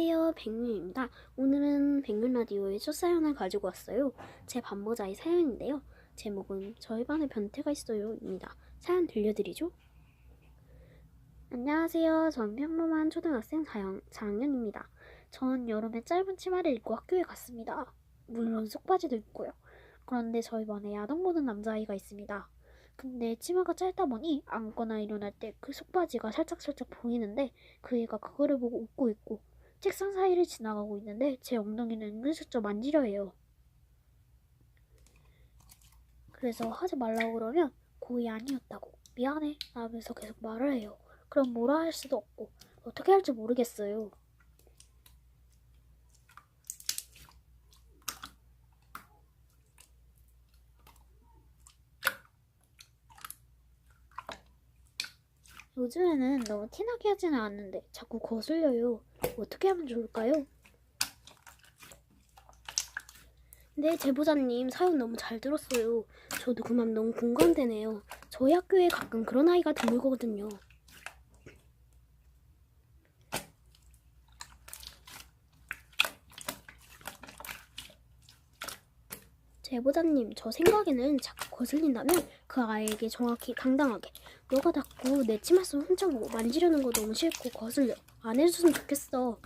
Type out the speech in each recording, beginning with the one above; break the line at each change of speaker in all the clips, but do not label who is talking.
안녕하세요. 백윤입니다. 오늘은 백윤 라디오의 첫 사연을 가지고 왔어요. 제 반모자의 사연인데요. 제목은 저희 반에 변태가 있어요입니다. 사연 들려드리죠. 안녕하세요. 전 평범한 초등학생 4학, 4학년입니다. 전 여름에 짧은 치마를 입고 학교에 갔습니다. 물론 속바지도 입고요. 그런데 저희 반에 야동 보는 남자아이가 있습니다. 근데 치마가 짧다 보니 앉거나 일어날 때 그 속바지가 살짝살짝 보이는데 그 애가 그거를 보고 웃고 있고 책상 사이를 지나가고 있는데 제 엉덩이는 은근슬쩍 만지려 해요. 그래서 하지 말라고 그러면 고의 아니었다고 미안해 라면서 계속 말을 해요. 그럼 뭐라 할 수도 없고 어떻게 할지 모르겠어요. 요즘에는 너무 티나게 하지는 않는데 자꾸 거슬려요. 어떻게 하면 좋을까요? 네, 제보자님 사연 너무 잘 들었어요. 저도 그 맘 너무 공감되네요. 저희 학교에 가끔 그런 아이가 드물거든요. 제보자님, 저 생각에는 자꾸 거슬린다면 그 아이에게 정확히 당당하게 너가 자꾸 내 치마 속 훔쳐보고 만지려는 거 너무 싫고 거슬려. 안 해줬으면 좋겠어.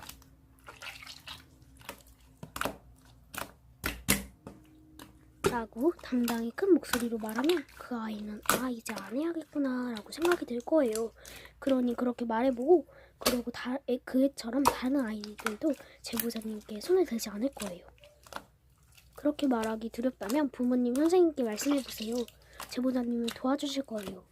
라고 당당히 큰 목소리로 말하면 그 아이는 아 이제 안 해야겠구나 라고 생각이 들 거예요. 그러니 그렇게 말해보고 그러고 다, 애, 그 애처럼 다른 아이들도 제보자님께 손을 대지 않을 거예요. 그렇게 말하기 두렵다면 부모님 선생님께 말씀해보세요. 제보자님을 도와주실 거예요.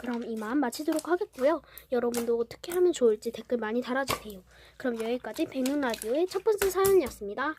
그럼 이만 마치도록 하겠고요. 여러분도 어떻게 하면 좋을지 댓글 많이 달아주세요. 그럼 여기까지 백눈 라디오의 첫 번째 사연이었습니다.